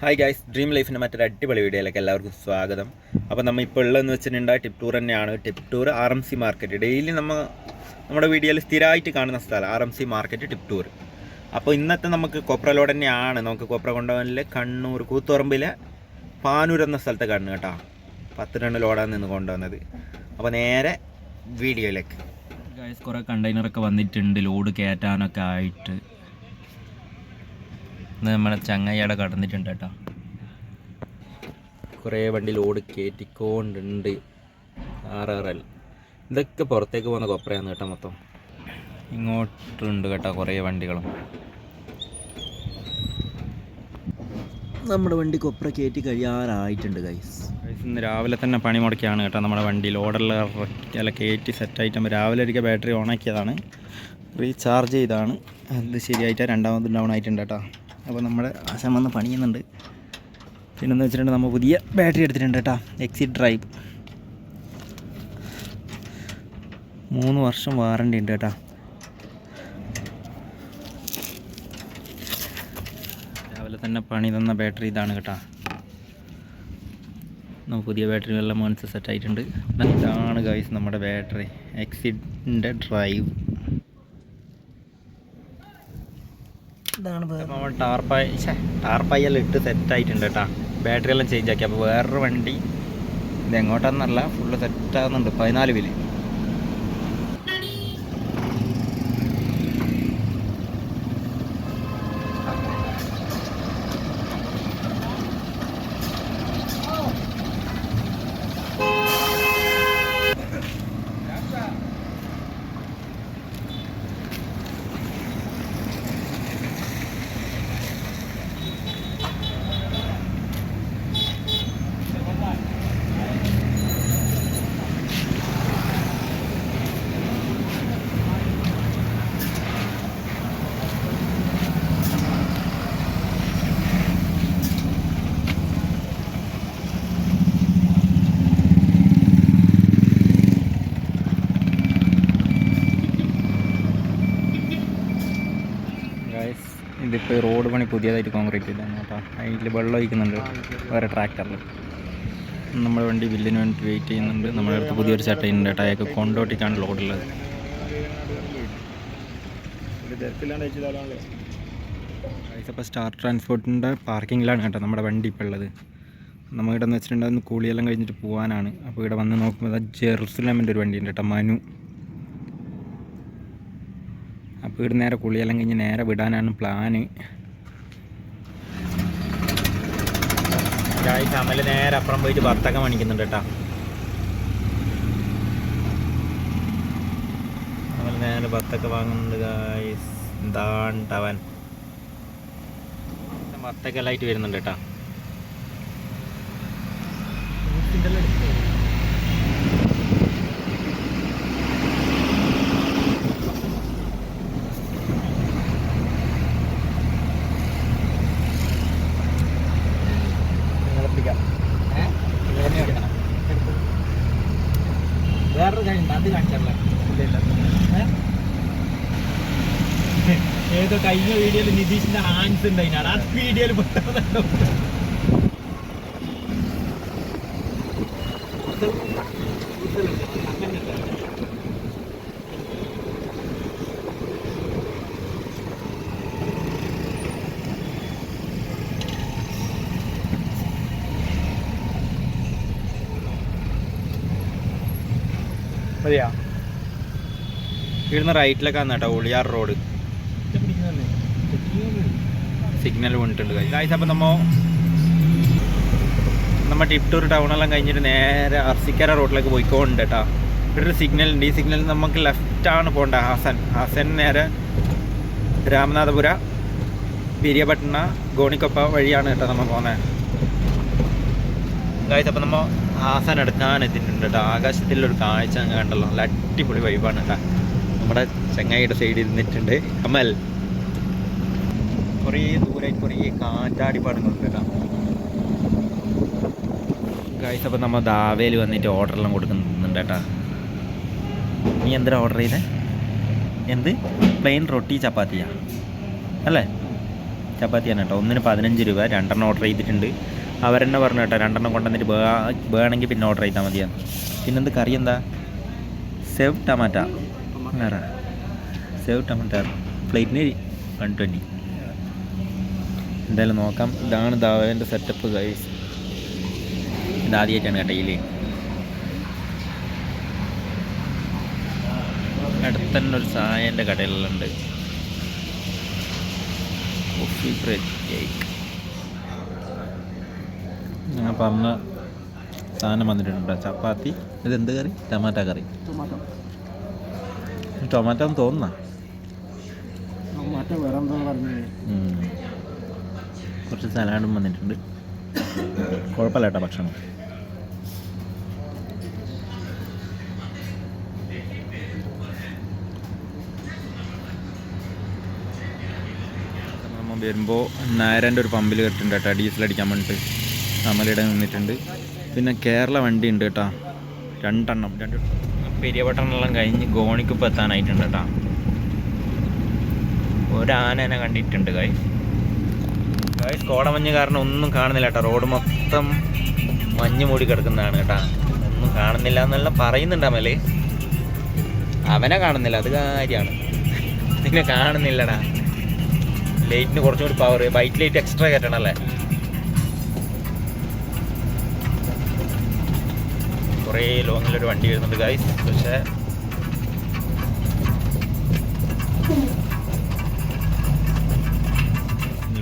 Hi guys dream ലൈഫിന്റെ മറ്റൊരു അടിപൊളി വീഡിയോയിലേക്ക് എല്ലാവർക്കും സ്വാഗതം. അപ്പോൾ നമ്മൾ ഇപ്പോൾ ഉള്ളതെന്ന് വെച്ചിട്ടുണ്ടെങ്കിൽ ടിപ് ടൂർ തന്നെയാണ്. Tip tour R M C market daily നമ്മൾ നമ്മുടെ വീഡിയോയിൽ സ്ഥിരമായിട്ട് കാണുന്ന സ്ഥലം R M C market tip tour അപ്പോൾ ഇന്നത്തെ നമുക്ക് കൊപ്രലോട് തന്നെയാണ്. നമുക്ക് കൊപ്ര കൊണ്ടുപോകാനിൽ കണ്ണൂർ കൂത്തുറമ്പിലെ പാനൂർ എന്ന സ്ഥലത്തെ കാണുന്നു കേട്ടോ. പത്ത് രണ്ട് ലോഡാണ് നിന്ന് കൊണ്ടുവന്നത്. അപ്പോൾ നേരെ വീഡിയോയിലേക്ക്. ഗൈസ് കുറേ കണ്ടെയ്നറൊക്കെ വന്നിട്ടുണ്ട്. ലോഡ് കയറ്റാനൊക്കെ ആയിട്ട്. ഇന്ന് നമ്മളെ ചങ്ങയ്യാടെ കടന്നിട്ടുണ്ട് കേട്ടോ. കുറേ വണ്ടി ലോഡ് കയറ്റിക്കൊണ്ടുണ്ട് ആർ ആർ എൽ. ഇതൊക്കെ പുറത്തേക്ക് പോകുന്ന കൊപ്രയാണ് കേട്ടോ മൊത്തം. ഇങ്ങോട്ടുണ്ട് കേട്ടോ കുറേ വണ്ടികളും. നമ്മുടെ വണ്ടി കൊപ്ര കയറ്റി കഴിയാറായിട്ടുണ്ട് ഗൈസ് ഇന്ന് രാവിലെ തന്നെ പണി മുടക്കിയാണ് കേട്ടോ നമ്മുടെ വണ്ടി. ലോഡെല്ലാം അല്ല കയറ്റി സെറ്റായിട്ട് രാവിലെ ഒരിക്കൽ ബാറ്ററി ഓണാക്കിയതാണ് റീചാർജ് ചെയ്താണ്. അത് ശരിയായിട്ട് രണ്ടാമത് ഡൗൺ ആയിട്ടുണ്ട് കേട്ടോ. അപ്പോൾ നമ്മുടെ ആശാൻ വന്ന് പണിയുന്നുണ്ട്. പിന്നെന്ന് വെച്ചിട്ടുണ്ടെങ്കിൽ നമ്മൾ പുതിയ ബാറ്ററി എടുത്തിട്ടുണ്ട് കേട്ടോ എക്സിറ്റ് ഡ്രൈവ് മൂന്ന് വർഷം വാറണ്ടി ഉണ്ട് കേട്ടോ. രാവിലെ തന്നെ പണി തന്ന ബാറ്ററി ഇതാണ് കേട്ടോ. നമുക്ക് പുതിയ ബാറ്ററി എല്ലാം മനസ്സ് സെറ്റ് ആയിട്ടുണ്ട്. ഇതാണ് ഗൈസ് നമ്മുടെ ബാറ്ററി എക്സിറ്റിന്റെ ഡ്രൈവ് ടാർപ്പായി ഇട്ട് സെറ്റായിട്ടുണ്ട് കേട്ടോ. ബാറ്ററി എല്ലാം ചേഞ്ച് ആക്കി. അപ്പോൾ വേറൊരു വണ്ടി ഇത് എങ്ങോട്ടാന്നല്ല ഫുള്ള് സെറ്റ് ആകുന്നുണ്ട് പതിനാല് വിൽ ഗൈസ് ഇതിപ്പോൾ റോഡ് പണി പുതിയതായിട്ട് കോൺക്രീറ്റ് ചെയ്താണ് കേട്ടോ അതിൽ വെള്ളം ഒഴിക്കുന്നുണ്ട് വേറെ ട്രാക്ടറിൽ നമ്മുടെ വണ്ടി ബില്ലിന് വേണ്ടി വെയിറ്റ് ചെയ്യുന്നുണ്ട്. നമ്മുടെ അടുത്ത് പുതിയൊരു ചട്ടയുണ്ട് കേട്ടോ. അയാൾക്ക് കൊണ്ടോട്ടിക്കാണ് ലോഡുള്ളത് ഇപ്പോൾ സ്റ്റാർ ട്രാൻസ്പോർട്ടിന്റെ പാർക്കിങ്ങിലാണ് കേട്ടോ നമ്മുടെ വണ്ടി ഇപ്പോൾ ഉള്ളത്. നമ്മൾ ഇവിടെ എന്ന് വെച്ചിട്ടുണ്ടെങ്കിൽ കൂളിയെല്ലാം കഴിഞ്ഞിട്ട് പോകാനാണ് അപ്പോൾ ഇവിടെ വന്ന് നോക്കുമ്പോൾ ജെറുസലേമിന്റെ ഒരു വണ്ടിയുണ്ട് കേട്ടോ മനു. ഇവിടെ നേരെ കുളിയെല്ലാം കഴിഞ്ഞ് നേരെ വിടാനാണ് പ്ലാന് അമൽ നേരെ അപ്പുറം പോയിട്ട് ഭർത്തക്കം പണിക്കുന്നുണ്ട് കേട്ടോ. അമൽ നേരെ ഭർത്തക്ക വാങ്ങുന്നുണ്ട് ഗായ്സ് എന്താണ് ടവൻ ഭർത്തക്കെല്ലായിട്ട് വരുന്നുണ്ട് കേട്ടോ. വേറൊരു കാര്യം അത് കാണിച്ചല്ലേ ഏതോ കഴിഞ്ഞ വീഡിയോയിൽ നിതീഷിന്റെ ഹാൻസ് അതിനാണ് ആ വീഡിയോയിൽ പെട്ടെന്ന് മതിയാ. ഇവിടുന്ന് റൈറ്റിലേക്കാണ് കേട്ടോ ഉളിയാർ റോഡ് സിഗ്നൽ വീണിട്ടുണ്ട് കഴിഞ്ഞ അപ്പം നമ്മൾ നമ്മൾ ടിപ്റ്റൂർ ടൗണെല്ലാം കഴിഞ്ഞിട്ട് നേരെ അർസിക്കര റോഡിലേക്ക് പോയിക്കോണ്ട് കേട്ടോ ഇവിടെ ഒരു സിഗ്നൽ ഉണ്ട്. ഈ സിഗ്നൽ നമുക്ക് ലെഫ്റ്റാണ് പോകേണ്ടത് ഹാസൻ. ഹാസൻ നേരെ രാമനാഥപുര പിരിയപട്ടണ ഗോണിക്കൊപ്പ വഴിയാണ് കേട്ടോ നമ്മൾ പോകുന്നത് ഗായ്സ് അപ്പോൾ നമ്മൾ ആസാൻ എടുക്കാൻ എത്തിയിട്ടുണ്ട് കേട്ടോ. ആകാശത്തിലൊരു കാഴ്ച കണ്ടല്ലോ. നല്ല അടിപൊളി വൈബാണ് കേട്ടോ. നമ്മുടെ ചെങ്ങായിയുടെ സൈഡിൽ ഇരുന്നിട്ടുണ്ട്. കമൽ. കുറേ ദൂരമായിട്ട് കുറേ കാറ്റാടി കേട്ടോ. ഗായ്സ് അപ്പോൾ നമ്മൾ ദാവേൽ വന്നിട്ട് ഓർഡറെല്ലാം കൊടുക്കുന്നുണ്ട് കേട്ടോ. നീ എന്തിനാ ഓർഡർ ചെയ്തേ എന്ത്? പ്ലെയിൻ റൊട്ടി ചപ്പാത്തിയാ? അല്ലേ? ചപ്പാത്തിയാണ് കേട്ടോ. ഒന്നിന് പതിനഞ്ച് രൂപ രണ്ടെണ്ണം ഓർഡർ ചെയ്തിട്ടുണ്ട്. അവരെന്നെ പറഞ്ഞു കേട്ടോ രണ്ടെണ്ണം കൊണ്ടുവന്നിട്ട് വേണമെങ്കിൽ പിന്നെ ഓർഡർ ചെയ്താൽ മതിയാണ് പിന്നെന്ത് കറി എന്താ? സെവ് ടമാറ്റ വേറെ. സെവ് ടമാറ്റ പ്ലേറ്റിന് വൺ ട്വന്റി എന്തായാലും നോക്കാം. ഇതാണ് ദാവേന്റെ സെറ്റപ്പ് ഗൈസ് ഇതാദ്യമായിട്ടാണ് കേട്ടോ ഇതിൽ അടുത്തന്നെ ഒരു സായന്റെ കടയിലുണ്ട്. കോഫി ബ്രെഡ് കേക്ക് ഞാൻ പറഞ്ഞ സാധനം വന്നിട്ടുണ്ട്. ചപ്പാത്തി. ഇത് എന്ത് കറി? ടൊമാറ്റോ കറി. ടൊമാറ്റോ. എന്ന് തോന്നുന്ന? കുറച്ച് സലാഡും വന്നിട്ടുണ്ട്. കുഴപ്പമില്ല കേട്ടോ ഭക്ഷണം. വരുമ്പോൾ നായരന്റെ ഒരു പമ്പിൽ കെട്ടുണ്ട് കേട്ടോ. ഡീസൽ അടിക്കാൻ വേണ്ടിയിട്ട് അമലയുടെ നിന്നിട്ടുണ്ട്. പിന്നെ കേരള വണ്ടി ഉണ്ട് കേട്ടോ. രണ്ടെണ്ണം രണ്ട് പെരിയപട്ടണമെല്ലാം കഴിഞ്ഞ് ഗോണിക്കിപ്പോൾ എത്താനായിട്ടുണ്ട് കേട്ടോ. ഒരാനനെ കണ്ടിട്ടുണ്ട് കായ് കായ് കോടമഞ്ഞ് കാരണം ഒന്നും കാണുന്നില്ല കേട്ടോ. റോഡ് മൊത്തം മഞ്ഞ് മൂടി കിടക്കുന്നതാണ് കേട്ടോ. ഒന്നും കാണുന്നില്ല എന്നെല്ലാം പറയുന്നുണ്ട് അമൽ. അവനെ കാണുന്നില്ല അത് കാര്യമാണ്. നിന്നെ കാണുന്നില്ലടാ. ലൈറ്റിന് കുറച്ചും കൂടി പവർ ബൈക്ക് ലൈറ്റ് എക്സ്ട്രാ കയറ്റണം അല്ലേ? കുറേ ലോങ്ങിലൊരു വണ്ടി വരുന്നുണ്ട് ഗായ്സ് പക്ഷേ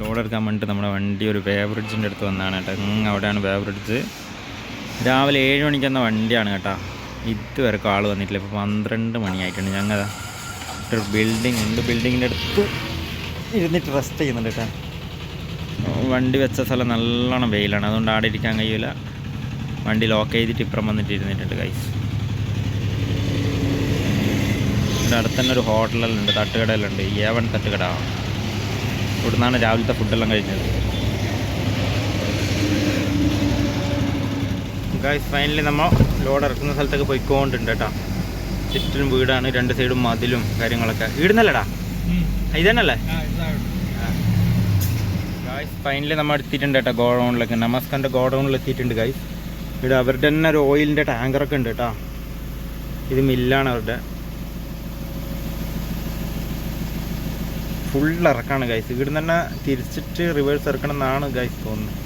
ലോഡ് എടുക്കാൻ വേണ്ടിയിട്ട് നമ്മുടെ വണ്ടി ഒരു വേവ്രിഡ്ജിന്റെ അടുത്ത് വന്നതാണ് കേട്ടോ. അവിടെയാണ് വേവ്രിഡ്ജ് രാവിലെ ഏഴ് മണിക്ക് വന്ന വണ്ടിയാണ് കേട്ടോ. ഇതുവരെ ആൾ വന്നിട്ടില്ല. ഇപ്പോൾ പന്ത്രണ്ട് മണിയായിട്ടുണ്ട്. ഞങ്ങൾ ഒരു ബിൽഡിംഗ് ഉണ്ട്. ബിൽഡിങ്ങിന്റെ അടുത്ത് ഇരുന്നിട്ട് റെസ്റ്റ് ചെയ്യുന്നുണ്ട് കേട്ടോ. വണ്ടി വെച്ച സ്ഥലം നല്ലോണം വെയിലാണ്. അതുകൊണ്ട് ആടെ ഇരിക്കാൻ കഴിയില്ല വണ്ടി ലോക്ക് ചെയ്തിട്ട് ഇപ്പുറം വന്നിട്ട് ഇരുന്നിട്ടുണ്ട് കൈസ് ഇവിടെ അടുത്ത് തന്നെ ഒരു ഹോട്ടലെല്ലാം ഉണ്ട് തട്ടുകടയിലുണ്ട് എ വൺ തട്ടുകട. ഇവിടെ നിന്നാണ് രാവിലത്തെ ഫുഡെല്ലാം കഴിഞ്ഞത്. ഗായ്സ് ഫൈനലി നമ്മൾ ലോഡ് ഇറക്കുന്ന സ്ഥലത്തൊക്കെ പോയിക്കൊണ്ടുണ്ട് കേട്ടോ. ചുറ്റും വീടാണ് രണ്ട് സൈഡും മതിലും കാര്യങ്ങളൊക്കെ. ഇടുന്നല്ലടാ ഇതന്നല്ലേ ഗായ്സ് ഫൈനലി നമ്മൾ എത്തിയിട്ടുണ്ട് കേട്ടോ ഗോഡൗണിലൊക്കെ. നമസ്കാറിന്റെ ഗോഡൗണിൽ എത്തിയിട്ടുണ്ട് ഗായ്സ് ഇവിടെ അവരുടെ തന്നെ ഒരു ഓയിലിന്റെ ടാങ്കറൊക്കെ ഉണ്ട് കേട്ടോ ഇത് മില്ലാണ് അവരുടെ. ഫുൾ ഇറക്കാണ് ഗൈസ് ഇവിടുന്ന് തന്നെ തിരിച്ചിട്ട് റിവേഴ്സ് ഇറക്കണം എന്നാണ് ഗൈസ് തോന്നുന്നത്.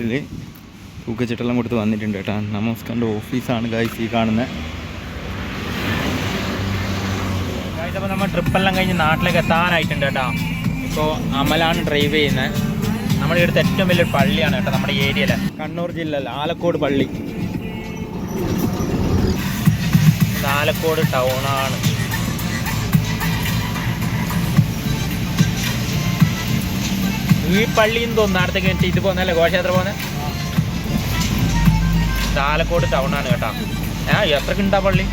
ഓഫീസിൽ തൂക്കച്ചിട്ടെല്ലാം കൊടുത്ത് വന്നിട്ടുണ്ട് കേട്ടോ. നമസ്കാറിന്റെ ഓഫീസാണ് ഗായ്സ് ഈ കാണുന്നത് അപ്പോൾ നമ്മൾ ട്രിപ്പെല്ലാം കഴിഞ്ഞ് നാട്ടിലേക്ക് എത്താനായിട്ടുണ്ട് കേട്ടോ. ഇപ്പോൾ അമലാണ് ഡ്രൈവ് ചെയ്യുന്നത് നമ്മുടെ ഇവിടുത്തെ ഏറ്റവും വലിയൊരു പള്ളിയാണ് കേട്ടോ നമ്മുടെ ഏരിയയിൽ കണ്ണൂർ ജില്ലയിൽ ആലക്കോട് പള്ളി. ആലക്കോട് ടൗണാണ് ഈ പള്ളി തോന്നുന്നു. അടുത്തേക്ക് കഴിഞ്ഞിട്ട് ഇത് പോകുന്നല്ലേ ഘോഷയാത്ര പോകുന്നത് ചാലക്കോട് ടൗൺ ആണ് കേട്ടോ. ആ എത്രക്കുണ്ടാ പള്ളി?